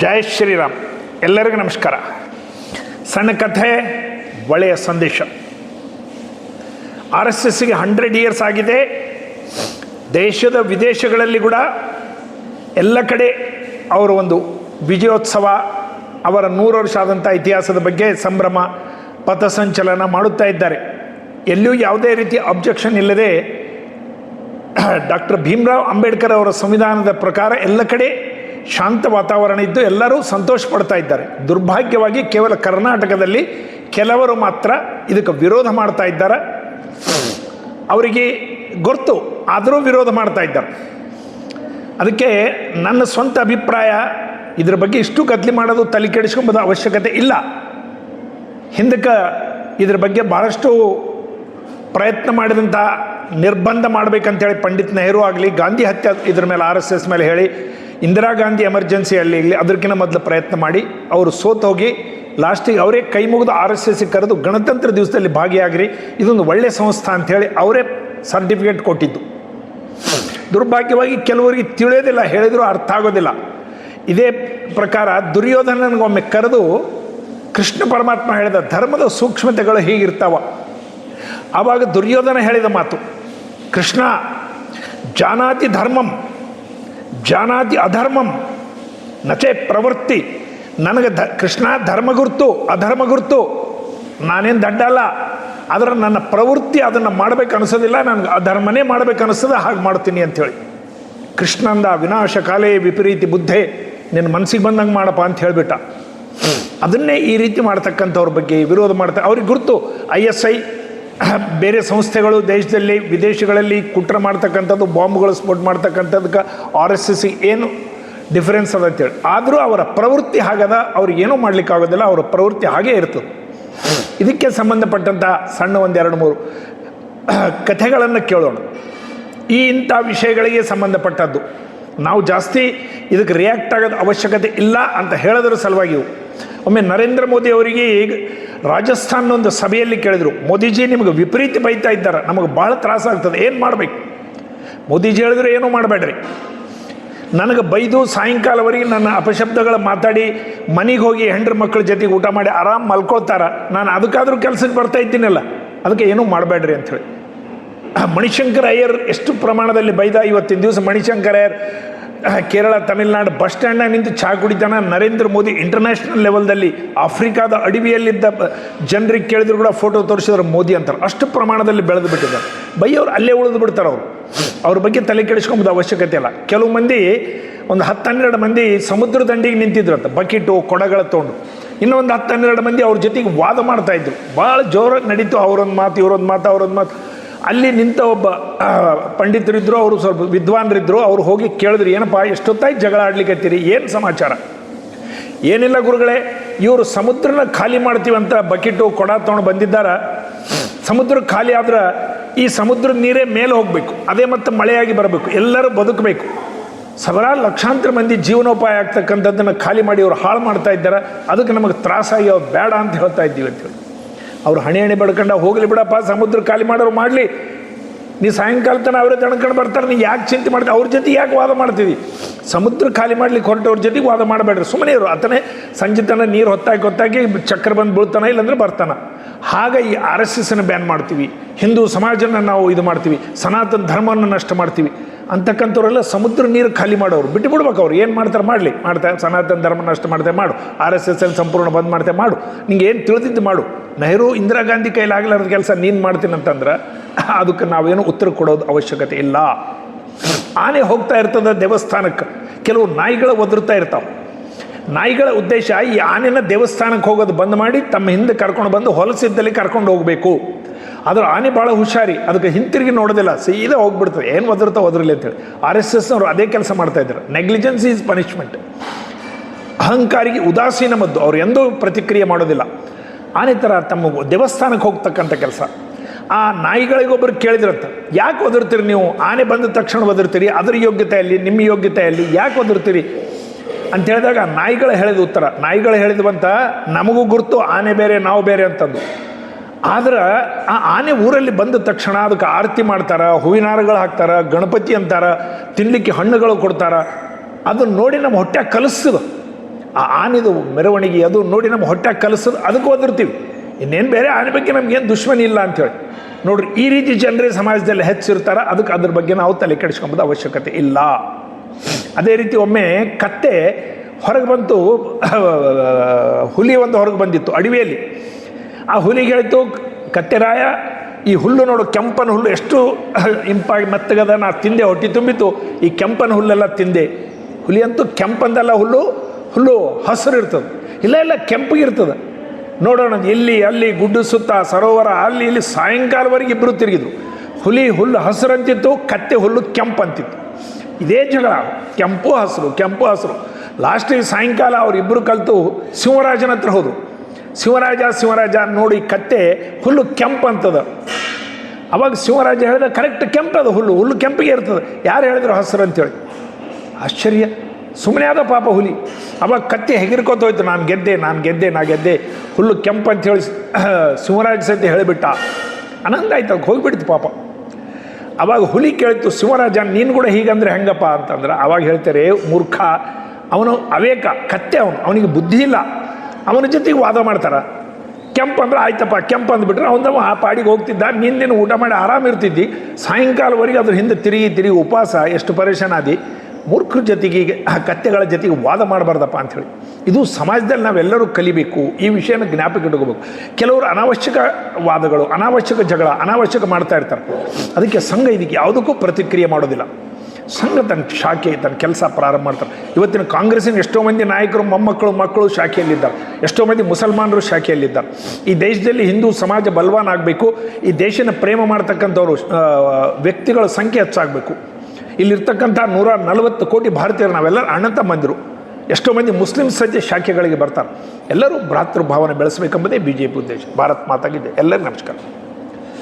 ಜೈ ಶ್ರೀರಾಮ್. ಎಲ್ಲರಿಗೂ ನಮಸ್ಕಾರ. ಸಣ್ಣ ಕಥೆ, ಒಳ್ಳೆಯ ಸಂದೇಶ. ಆರ್ ಎಸ್ ಎಸ್ಗೆ ಹಂಡ್ರೆಡ್ ಇಯರ್ಸ್ ಆಗಿದೆ. ದೇಶದ ವಿದೇಶಗಳಲ್ಲಿ ಕೂಡ ಎಲ್ಲ ಕಡೆ ಅವರ ಒಂದು ವಿಜಯೋತ್ಸವ, ಅವರ ನೂರು ವರ್ಷ ಆದಂಥ ಇತಿಹಾಸದ ಬಗ್ಗೆ ಸಂಭ್ರಮ, ಪಥಸಂಚಲನ ಮಾಡುತ್ತಾ ಇದ್ದಾರೆ. ಎಲ್ಲಿಯೂ ಯಾವುದೇ ರೀತಿಯ ಅಬ್ಜೆಕ್ಷನ್ ಇಲ್ಲದೆ, ಡಾಕ್ಟರ್ ಭೀಮರಾವ್ ಅಂಬೇಡ್ಕರ್ ಅವರ ಸಂವಿಧಾನದ ಪ್ರಕಾರ ಎಲ್ಲ ಕಡೆ ಶಾಂತ ವಾತಾವರಣ ಇದ್ದು ಎಲ್ಲರೂ ಸಂತೋಷ ಪಡ್ತಾ ಇದ್ದಾರೆ. ದುರ್ಭಾಗ್ಯವಾಗಿ ಕೇವಲ ಕರ್ನಾಟಕದಲ್ಲಿ ಕೆಲವರು ಮಾತ್ರ ಇದಕ್ಕೆ ವಿರೋಧ ಮಾಡ್ತಾ ಇದ್ದಾರೆ. ಅವರಿಗೆ ಗೊತ್ತು, ಆದರೂ ವಿರೋಧ ಮಾಡ್ತಾ ಇದ್ದಾರೆ. ಅದಕ್ಕೆ ನನ್ನ ಸ್ವಂತ ಅಭಿಪ್ರಾಯ, ಇದ್ರ ಬಗ್ಗೆ ಇಷ್ಟು ಗದ್ಲಿ ಮಾಡೋದು ತಲೆ ಕೆಡಿಸ್ಕೊಂಬೋದು ಅವಶ್ಯಕತೆ ಇಲ್ಲ. ಹಿಂದಕ್ಕೆ ಇದ್ರ ಬಗ್ಗೆ ಭಾಳಷ್ಟು ಪ್ರಯತ್ನ ಮಾಡಿದಂಥ ನಿರ್ಬಂಧ ಮಾಡಬೇಕಂತೇಳಿ ಪಂಡಿತ್ ನೆಹರು ಆಗಲಿ, ಗಾಂಧಿ ಹತ್ಯೆ ಇದ್ರ ಮೇಲೆ ಆರ್ ಎಸ್ ಎಸ್ ಮೇಲೆ ಹೇಳಿ ಇಂದಿರಾ ಗಾಂಧಿ ಎಮರ್ಜೆನ್ಸಿ ಅಲ್ಲಿ ಇಲ್ಲಿ ಅದಕ್ಕಿಂತ ಮೊದಲು ಪ್ರಯತ್ನ ಮಾಡಿ, ಅವರು ಸೋತೋಗಿ ಲಾಸ್ಟಿಗೆ ಅವರೇ ಕೈ ಮುಗಿದು ಆರ್ ಎಸ್ ಕರೆದು ಗಣತಂತ್ರ ದಿವಸದಲ್ಲಿ ಭಾಗಿಯಾಗ್ರಿ, ಇದೊಂದು ಒಳ್ಳೆಯ ಸಂಸ್ಥೆ ಅಂಥೇಳಿ ಅವರೇ ಸರ್ಟಿಫಿಕೇಟ್ ಕೊಟ್ಟಿದ್ದು. ದುರ್ಭಾಗ್ಯವಾಗಿ ಕೆಲವರಿಗೆ ತಿಳಿಯೋದಿಲ್ಲ, ಹೇಳಿದರೂ ಅರ್ಥ ಆಗೋದಿಲ್ಲ. ಇದೇ ಪ್ರಕಾರ ದುರ್ಯೋಧನನಿಗೊಮ್ಮೆ ಕರೆದು ಕೃಷ್ಣ ಪರಮಾತ್ಮ ಹೇಳಿದ ಧರ್ಮದ ಸೂಕ್ಷ್ಮತೆಗಳು ಹೀಗಿರ್ತಾವ. ಆವಾಗ ದುರ್ಯೋಧನ ಹೇಳಿದ ಮಾತು, ಕೃಷ್ಣ ಜಾನಾತಿ ಧರ್ಮಂ ಜಾನಾತಿ ಅಧರ್ಮಂ. ನಚೆ ಪ್ರವೃತ್ತಿ. ನನಗೆ ಧ, ಕೃಷ್ಣ ಧರ್ಮ ಗುರುತು, ಅಧರ್ಮ ಗುರುತು. ನಾನೇನು ದಡ್ಡ ಅಲ್ಲ. ಆದರೆ ನನ್ನ ಪ್ರವೃತ್ತಿ ಅದನ್ನು ಮಾಡಬೇಕು ಅನಿಸೋದಿಲ್ಲ. ನನಗೆ ಅಧರ್ಮನೇ ಮಾಡಬೇಕು ಅನಿಸ್ತದೆ ಹಾಗೆ ಮಾಡ್ತೀನಿ ಅಂಥೇಳಿ ಕೃಷ್ಣಂದ ವಿನಾಶ ಕಾಲೇ ವಿಪರೀತಿ ಬುದ್ಧೆ. ನಿನ್ನ ಮನಸ್ಸಿಗೆ ಬಂದಂಗೆ ಮಾಡಪ್ಪ ಅಂತ ಹೇಳಿಬಿಟ್ಟ. ಅದನ್ನೇ ಈ ರೀತಿ ಮಾಡ್ತಕ್ಕಂಥವ್ರ ಬಗ್ಗೆ ವಿರೋಧ ಮಾಡ್ತಾ, ಅವ್ರಿಗೆ ಗುರುತು. ಐ ಎಸ್ ಐ ಬೇರೆ ಸಂಸ್ಥೆಗಳು ದೇಶದಲ್ಲಿ, ವಿದೇಶಗಳಲ್ಲಿ ಕುಟ್ರ ಮಾಡ್ತಕ್ಕಂಥದ್ದು, ಬಾಂಬ್ಗಳು ಸ್ಫೋಟ ಮಾಡ್ತಕ್ಕಂಥದ್ದಕ್ಕೆ ಆರ್ ಎಸ್ ಎಸ್ ಏನು ಡಿಫರೆನ್ಸ್ ಅದ ಅಂತೇಳಿ. ಆದರೂ ಅವರ ಪ್ರವೃತ್ತಿ ಹಾಗದ, ಅವ್ರಿಗೆ ಏನೂ ಮಾಡಲಿಕ್ಕಾಗೋದಿಲ್ಲ ಅವರ ಪ್ರವೃತ್ತಿ ಹಾಗೇ ಇರ್ತದೆ. ಇದಕ್ಕೆ ಸಂಬಂಧಪಟ್ಟಂಥ ಸಣ್ಣ ಒಂದೆರಡು ಮೂರು ಕಥೆಗಳನ್ನು ಕೇಳೋಣ. ಈ ಇಂಥ ವಿಷಯಗಳಿಗೆ ಸಂಬಂಧಪಟ್ಟದ್ದು. ನಾವು ಜಾಸ್ತಿ ಇದಕ್ಕೆ ರಿಯಾಕ್ಟ್ ಆಗೋದು ಅವಶ್ಯಕತೆ ಇಲ್ಲ ಅಂತ ಹೇಳೋದ್ರ ಸಲುವಾಗಿವು ಒಮ್ಮೆ ನರೇಂದ್ರ ಮೋದಿ ಅವರಿಗೆ ಈಗ ರಾಜಸ್ಥಾನ ಒಂದು ಸಭೆಯಲ್ಲಿ ಕೇಳಿದರು, ಮೋದಿಜಿ ನಿಮಗೆ ವಿಪರೀತ ಬೈತಾ ಇದ್ದಾರೆ, ನಮಗೆ ಭಾಳ ತ್ರಾಸಾಗ್ತದೆ, ಏನು ಮಾಡಬೇಕು? ಮೋದಿಜಿ ಹೇಳಿದ್ರು, ಏನೂ ಮಾಡಬೇಡ್ರಿ. ನನಗೆ ಬೈದು ಸಾಯಂಕಾಲವರೆಗೆ ನನ್ನ ಅಪಶಬ್ದಗಳ ಮಾತಾಡಿ, ಮನೆಗೆ ಹೋಗಿ ಹೆಂಡ್ರ ಮಕ್ಕಳ ಜೊತೆಗೆ ಊಟ ಮಾಡಿ ಆರಾಮ್ ಮಲ್ಕೊಳ್ತಾರ ನಾನು ಅದಕ್ಕಾದರೂ ಕೆಲಸಕ್ಕೆ ಬರ್ತಾ ಇದ್ದೀನಲ್ಲ, ಅದಕ್ಕೆ ಏನೂ ಮಾಡಬೇಡ್ರಿ ಅಂಥೇಳಿ ಮಣಿಶಂಕರ ಅಯ್ಯರ್ ಎಷ್ಟು ಪ್ರಮಾಣದಲ್ಲಿ ಬೈದ, ಇವತ್ತಿನ ದಿವಸ ಮಣಿಶಂಕರ್ ಅಯ್ಯರ್ ಕೇರಳ, ತಮಿಳುನಾಡು ಬಸ್ ಸ್ಟ್ಯಾಂಡ್ನಾಗ ನಿಂತು ಚಹಾ ಕುಡಿತಾನೆ ನರೇಂದ್ರ ಮೋದಿ ಇಂಟರ್ನ್ಯಾಷನಲ್ ಲೆವೆಲ್ದಲ್ಲಿ ಆಫ್ರಿಕಾದ ಅಡವಿಯಲ್ಲಿದ್ದ ಜನರಿಗೆ ಕೇಳಿದ್ರು ಕೂಡ ಫೋಟೋ ತೋರಿಸಿದ್ರು ಮೋದಿ ಅಂತಾರೆ. ಅಷ್ಟು ಪ್ರಮಾಣದಲ್ಲಿ ಬೆಳೆದು ಬಿಟ್ಟಿದ್ದಾರೆ. ಬೈಯವ್ರು ಅಲ್ಲೇ ಉಳಿದು ಬಿಡ್ತಾರೆ ಅವರು. ಅವ್ರ ಬಗ್ಗೆ ತಲೆ ಕೆಡಿಸ್ಕೊಂಬೋದು ಅವಶ್ಯಕತೆ ಇಲ್ಲ. ಕೆಲವು ಮಂದಿ, ಒಂದು ಹತ್ತು ಹನ್ನೆರಡು ಮಂದಿ ಸಮುದ್ರ ದಂಡಿಗೆ ನಿಂತಿದ್ರಂತ. ಬಕೆಟು, ಕೊಡಗಳ ತೊಗೊಂಡು. ಇನ್ನೊಂದು ಹತ್ತು ಹನ್ನೆರಡು ಮಂದಿ ಅವ್ರ ಜೊತೆಗೆ ವಾದ ಮಾಡ್ತಾ ಇದ್ರು. ಭಾಳ ಜೋರಾಗಿ ನಡೀತು, ಅವರೊಂದು ಮಾತು, ಇವರೊಂದು ಮಾತು, ಅವರೊಂದು ಮಾತು. ಅಲ್ಲಿ ನಿಂತ ಒಬ್ಬ ಪಂಡಿತರಿದ್ದರು ಅವರು ಸ್ವಲ್ಪ ವಿದ್ವಾನ್ರಿದ್ದರು ಅವ್ರು ಹೋಗಿ ಕೇಳಿದ್ರು, ಏನಪ್ಪ ಎಷ್ಟೊತ್ತಾಯ್ತು ಜಗಳ ಆಡ್ಲಿಕ್ಕತ್ತೀರಿ ಏನು ಸಮಾಚಾರ? ಏನಿಲ್ಲ ಗುರುಗಳೇ, ಇವರು ಸಮುದ್ರನ ಖಾಲಿ ಮಾಡ್ತೀವಂತ ಬಕೆಟು, ಕೊಡ ತೊಗೊಂಡು ಬಂದಿದ್ದಾರೆ. ಸಮುದ್ರ ಖಾಲಿ ಆದ್ರೆ ಈ ಸಮುದ್ರದ ನೀರೇ ಮೇಲೆ ಹೋಗಬೇಕು, ಅದೇ ಮತ್ತೆ ಮಳೆಯಾಗಿ ಬರಬೇಕು, ಎಲ್ಲರೂ ಬದುಕಬೇಕು. ಸಾವಿರಾರು ಲಕ್ಷಾಂತರ ಮಂದಿ ಜೀವನೋಪಾಯ ಆಗ್ತಕ್ಕಂಥದ್ದನ್ನು ಖಾಲಿ ಮಾಡಿ ಅವ್ರು ಹಾಳು ಮಾಡ್ತಾ ಇದ್ದಾರೆ, ಅದಕ್ಕೆ ನಮಗೆ ತ್ರಾಸಾಗಿ ಅವ್ರು ಬೇಡ ಅಂತ ಹೇಳ್ತಾ ಇದ್ದೀವಿ ಅಂತೇಳಿ ಅವ್ರು ಹಣೆ ಹಣೆ ಬಡ್ಕೊಂಡ ಹೋಗಲಿ ಬಿಡಪ್ಪ, ಸಮುದ್ರ ಖಾಲಿ ಮಾಡೋರು ಮಾಡಲಿ. ನೀ ಸಾಯಂಕಾಲ ತನಕ ಅವರೇ ತಣ್ಕೊಂಡು ಬರ್ತಾರೆ, ನೀ ಯಾಕೆ ಚಿಂತೆ ಮಾಡ್ತೀವಿ ಅವ್ರ ಜೊತೆ ಯಾಕೆ ವಾದ ಮಾಡ್ತೀವಿ? ಸಮುದ್ರ ಖಾಲಿ ಮಾಡ್ಲಿಕ್ಕೆ ಹೊರಟವ್ರ ಜೊತೆಗೆ ವಾದ ಮಾಡಬೇಡ್ರಿ. ಸುಮ್ಮನೆ ಇರು ಆತನೇ ಸಂಜೆ ತನಕ ನೀರು ಹೊತ್ತಾಗಿ ಹೊತ್ತಾಗಿ ಚಕ್ರ ಬಂದು ಬೀಳ್ತಾನೆ ಇಲ್ಲಾಂದ್ರೆ ಬರ್ತಾನ. ಆಗ ಈ ಆರ್ ಎಸ್ ಎಸ್ನ ಬ್ಯಾನ್ ಮಾಡ್ತೀವಿ. ಹಿಂದೂ ಸಮಾಜನ ನಾವು ಇದು ಮಾಡ್ತೀವಿ, ಸನಾತನ ಧರ್ಮವನ್ನು ನಷ್ಟ ಮಾಡ್ತೀವಿ. ಅಂತಕ್ಕಂಥವ್ರೆಲ್ಲ ಸಮುದ್ರ ನೀರು ಖಾಲಿ ಮಾಡೋರು. ಬಿಟ್ಟು ಬಿಡ್ಬೇಕು ಅವ್ರು. ಏನು ಮಾಡ್ತಾರೆ? ಮಾಡಲಿ. ಮಾಡ್ತಾರೆ ಸನಾತನ ಧರ್ಮನ ನಷ್ಟ ಮಾಡ್ತೆ ಮಾಡು. ಆರ್ ಎಸ್ ಎಸ್ ಎಲ್ಲಿ ಸಂಪೂರ್ಣ ಬಂದ್ ಮಾಡ್ತೆ ಮಾಡು. ನಿಂಗೆ ಏನು ತಿಳಿದಿದ್ದು ಮಾಡು. ನೆಹರು ಇಂದಿರಾ ಗಾಂಧಿ ಕೈಲಾಗಲಾರದ ಕೆಲಸ ನೀನು ಮಾಡ್ತೀನಿ ಅಂತಂದ್ರೆ ಅದಕ್ಕೆ ನಾವೇನು ಉತ್ತರ ಕೊಡೋದು ಅವಶ್ಯಕತೆ ಇಲ್ಲ. ಆನೆ ಹೋಗ್ತಾ ಇರ್ತದೆ ದೇವಸ್ಥಾನಕ್ಕೆ. ಕೆಲವು ನಾಯಿಗಳು ಒದರ್ತಾ ಇರ್ತಾವೆ. ನಾಯಿಗಳ ಉದ್ದೇಶ ಈ ಆನೆನ ದೇವಸ್ಥಾನಕ್ಕೆ ಹೋಗೋದು ಬಂದ್ ಮಾಡಿ ತಮ್ಮ ಹಿಂದೆ ಕರ್ಕೊಂಡು ಬಂದು ಹೊಲಸಿದ್ದಲ್ಲಿ ಕರ್ಕೊಂಡು ಹೋಗಬೇಕು. ಆದ್ರೆ ಆನೆ ಭಾಳ ಹುಷಾರಿ, ಅದಕ್ಕೆ ಹಿಂತಿರುಗಿ ನೋಡೋದಿಲ್ಲ, ಸೀದಾ ಹೋಗ್ಬಿಡ್ತದೆ. ಏನು ಒದರ್ತಾ ಒದರಲಿ ಅಂತೇಳಿ ಆರ್ ಎಸ್ ಎಸ್ನವರು ಅದೇ ಕೆಲಸ ಮಾಡ್ತಾ ಇದ್ದಾರೆ. ನೆಗ್ಲಿಜೆನ್ಸ್ ಈಸ್ ಪನಿಷ್ಮೆಂಟ್ ಅಹಂಕಾರಿಗೆ ಉದಾಸೀನ ಮದ್ದು. ಅವ್ರು ಎಂದೂ ಪ್ರತಿಕ್ರಿಯೆ ಮಾಡೋದಿಲ್ಲ. ಆನೆ ಥರ ತಮ್ಮ ದೇವಸ್ಥಾನಕ್ಕೆ ಹೋಗ್ತಕ್ಕಂಥ ಕೆಲಸ. ಆ ನಾಯಿಗಳಿಗೊಬ್ಬರು ಕೇಳಿದ್ರಂತ, ಯಾಕೆ ಒದರ್ತೀರಿ ನೀವು? ಆನೆ ಬಂದ ತಕ್ಷಣ ಒದರ್ತೀರಿ ಯೋಗ್ಯತೆ ಅಲ್ಲಿ ನಿಮ್ಮ ಯೋಗ್ಯತೆ ಅಲ್ಲಿ ಯಾಕೆ ಒದರ್ತೀರಿ ಅಂತ ಹೇಳಿದಾಗ ನಾಯಿಗಳು ಹೇಳಿದ ಉತ್ತರ. ನಾಯಿಗಳು ಹೇಳಿದ್ವಂತ ನಮಗೂ ಗುರುತು, ಆನೆ ಬೇರೆ, ನಾವು ಬೇರೆ ಅಂತಂದು. ಆದ್ರೆ ಆ ಆನೆ ಊರಲ್ಲಿ ಬಂದ ತಕ್ಷಣ ಅದಕ್ಕೆ ಆರತಿ ಮಾಡ್ತಾರ, ಹೂವಿನಾರಗಳು ಹಾಕ್ತಾರೆ, ಗಣಪತಿ ಅಂತಾರೆ ತಿನ್ನಲಿಕ್ಕೆ ಹಣ್ಣುಗಳು ಕೊಡ್ತಾರೆ. ಅದನ್ನ ನೋಡಿ ನಮ್ಮ ಹೊಟ್ಟೆ ಕಲಿಸ್ತದ ಆ ಆನೆದು ಮೆರವಣಿಗೆ ಅದು ನೋಡಿ ನಮ್ಮ ಹೊಟ್ಟೆ ಕಲಿಸೋದು. ಅದಕ್ಕೆ ಓದಿರ್ತೀವಿ ಇನ್ನೇನು ಬೇರೆ ಆನೆ ಬಗ್ಗೆ ನಮಗೇನು ದುಶ್ಮನಿ ಇಲ್ಲ ಅಂಥೇಳಿ ನೋಡ್ರಿ, ಈ ರೀತಿ ಜನರೇ ಸಮಾಜದಲ್ಲಿ ಹೆಚ್ಚಿರ್ತಾರೆ. ಅದಕ್ಕೆ ಅದ್ರ ಬಗ್ಗೆ ನಾವು ತಲೆ ಕೆಡಿಸ್ಕೊಂಬೋದು ಅವಶ್ಯಕತೆ ಇಲ್ಲ. ಅದೇ ರೀತಿ ಒಮ್ಮೆ ಕತ್ತೆ ಹೊರಗೆ ಬಂತು, ಹುಲಿ ಒಂದು ಹೊರಗೆ ಬಂದಿತ್ತು ಅಡವಿಯಲ್ಲಿ. ಆ ಹುಲಿಗೆಳ್ತು ಕತ್ತೆರಾಯ, ಈ ಹುಲ್ಲು ನೋಡು, ಕೆಂಪನ ಹುಲ್ಲು ಎಷ್ಟು ಇಂಪಾಗಿ ಮೆತ್ತಗದ, ನಾ ತಿಂದೆ, ಹೊಟ್ಟೆ ತುಂಬಿತು ಈ ಕೆಂಪನ ಹುಲ್ಲೆಲ್ಲ ತಿಂದೆ. ಹುಲಿ ಅಂತೂ ಕೆಂಪಂದೆಲ್ಲ ಹುಲ್ಲು ಹುಲ್ಲು ಹಸಿರು ಇರ್ತದೆ. ಇಲ್ಲ ಇಲ್ಲ ಕೆಂಪಗಿರ್ತದೆ ನೋಡೋಣ, ಇಲ್ಲಿ, ಅಲ್ಲಿ, ಗುಡ್ಡು ಸುತ್ತ, ಸರೋವರ, ಅಲ್ಲಿ, ಇಲ್ಲಿ ಸಾಯಂಕಾಲವರೆಗೆ ಇಬ್ಬರು ತಿರುಗಿದ್ರು. ಹುಲಿ, ಹುಲ್ಲು ಹಸಿರು ಅಂತಿತ್ತು ಕತ್ತೆ ಹುಲ್ಲು ಕೆಂಪು ಅಂತಿತ್ತು ಇದೇ ಜಗಳ, ಕೆಂಪು ಹಸಿರು ಕೆಂಪು ಹಸಿರು. ಲಾಸ್ಟಿಗೆ ಸಾಯಂಕಾಲ ಅವರಿಬ್ಬರು ಕಲಿತು, ಸಿಂಹರಾಜನ ಹತ್ರ ಹೋದರು. ಶಿವರಾಜ ಶಿವರಾಜ ನೋಡಿ ಕತ್ತೆ ಹುಲ್ಲು ಕೆಂಪು ಅಂತದ. ಅವಾಗ ಶಿವರಾಜ ಹೇಳಿದ ಕರೆಕ್ಟ್ ಕೆಂಪದ ಹುಲ್ಲು ಹುಲ್ಲು ಕೆಂಪಿಗೆ ಇರ್ತದೆ. ಯಾರು ಹೇಳಿದ್ರು ಹಸಿರು ಅಂತೇಳಿ. ಆಶ್ಚರ್ಯ. ಸುಮ್ಮನೆ ಆದ ಪಾಪ ಹುಲಿ. ಅವಾಗ ಕತ್ತೆ ಹೋಯ್ತು, ನಾನು ಗೆದ್ದೆ ನಾನು ಗೆದ್ದೆ, ನಾ ಗೆದ್ದೆ, ಹುಲ್ಲು ಕೆಂಪು ಅಂತೇಳಿ ಶಿವರಾಜ ಸತಿ ಹೇಳಿಬಿಟ್ಟ. ಆನಂದ ಆಯ್ತು ಅವಾಗ ಹೋಗ್ಬಿಡ್ತು ಪಾಪ. ಅವಾಗ ಹುಲಿ ಕೇಳಿತು, ಶಿವರಾಜ, ನೀನು ಕೂಡ ಹೀಗಂದ್ರೆ ಹೆಂಗಪ್ಪ? ಅಂತಂದ್ರೆ, ಅವಾಗ ಹೇಳ್ತಾರೆ, ಮೂರ್ಖ, ಅವನು ಅವೇಕ, ಕತ್ತೆ ಅವನು, ಅವನಿಗೆ ಬುದ್ಧಿ ಇಲ್ಲ. ಅವನ ಜೊತೆಗೆ ವಾದ ಮಾಡ್ತಾರೆ. ಕೆಂಪು ಅಂದ್ರೆ ಆಯ್ತಪ್ಪ, ಕೆಂಪು ಅಂದ್ಬಿಟ್ರೆ ಅವನ ಆ ಪಾಡಿಗೆ ಹೋಗ್ತಿದ್ದ ನಿಂದಿನ ಊಟ ಮಾಡಿ ಆರಾಮ ಇರ್ತಿದ್ದಿ, ಸಾಯಂಕಾಲವರೆಗೆ ಅದ್ರ ಹಿಂದೆ ತಿರುಗಿ ತಿರುಗಿ ಉಪವಾಸ, ಎಷ್ಟು ಪರೇಶಾನ ಆದಿ. ಮೂರ್ಖರ ಜೊತೆಗೆ ಆ ಕತ್ತೆಗಳ ಜೊತೆಗೆ ವಾದ ಮಾಡಬಾರ್ದಪ್ಪ ಅಂಥೇಳಿ ಇದು ಸಮಾಜದಲ್ಲಿ ನಾವೆಲ್ಲರೂ ಕಲಿಬೇಕು, ಈ ವಿಷಯನ ಜ್ಞಾಪಕ ಇಟ್ಕೋಬೇಕು. ಕೆಲವರು ಅನಾವಶ್ಯಕ ವಾದಗಳು, ಅನಾವಶ್ಯಕ ಜಗಳ, ಅನಾವಶ್ಯಕ ಮಾಡ್ತಾ ಇರ್ತಾರೆ. ಅದಕ್ಕೆ ಸಂಘ ಇದಕ್ಕೆ ಯಾವುದಕ್ಕೂ ಪ್ರತಿಕ್ರಿಯೆ ಮಾಡೋದಿಲ್ಲ. ಸಂಘ ತನ್ನ ಶಾಖೆ ತನ್ನ ಕೆಲಸ ಪ್ರಾರಂಭ ಮಾಡ್ತಾರೆ. ಇವತ್ತಿನ ಕಾಂಗ್ರೆಸ್ಸಿನ ಎಷ್ಟೋ ಮಂದಿ ನಾಯಕರು, ಮೊಮ್ಮಕ್ಕಳು, ಮಕ್ಕಳು ಶಾಖೆಯಲ್ಲಿದ್ದಾರೆ. ಎಷ್ಟೋ ಮಂದಿ ಮುಸಲ್ಮಾನರು ಶಾಖೆಯಲ್ಲಿದ್ದಾರೆ. ಈ ದೇಶದಲ್ಲಿ ಹಿಂದೂ ಸಮಾಜ ಬಲವಾನ್ ಆಗಬೇಕು. ಈ ದೇಶನ ಪ್ರೇಮ ಮಾಡ್ತಕ್ಕಂಥವ್ರು ವ್ಯಕ್ತಿಗಳ ಸಂಖ್ಯೆ ಹೆಚ್ಚಾಗಬೇಕು. ಇಲ್ಲಿರ್ತಕ್ಕಂಥ ನೂರ ನಲವತ್ತು ಕೋಟಿ ಭಾರತೀಯರು ನಾವೆಲ್ಲ ಅಣ್ಣ ಮಂದಿರು. ಎಷ್ಟೋ ಮಂದಿ ಮುಸ್ಲಿಂ ಸಜ್ಜೆ ಶಾಖೆಗಳಿಗೆ ಬರ್ತಾರೆ. ಎಲ್ಲರೂ ಭ್ರಾತೃಭಾವನೆ ಬೆಳೆಸಬೇಕೆಂಬುದೇ ಬಿ ಜೆ ಪಿ ಉದ್ದೇಶ. ಭಾರತ್ ಮಾತಾಗಿದೆ. ಎಲ್ಲರಿಗೂ ನಮಸ್ಕಾರ.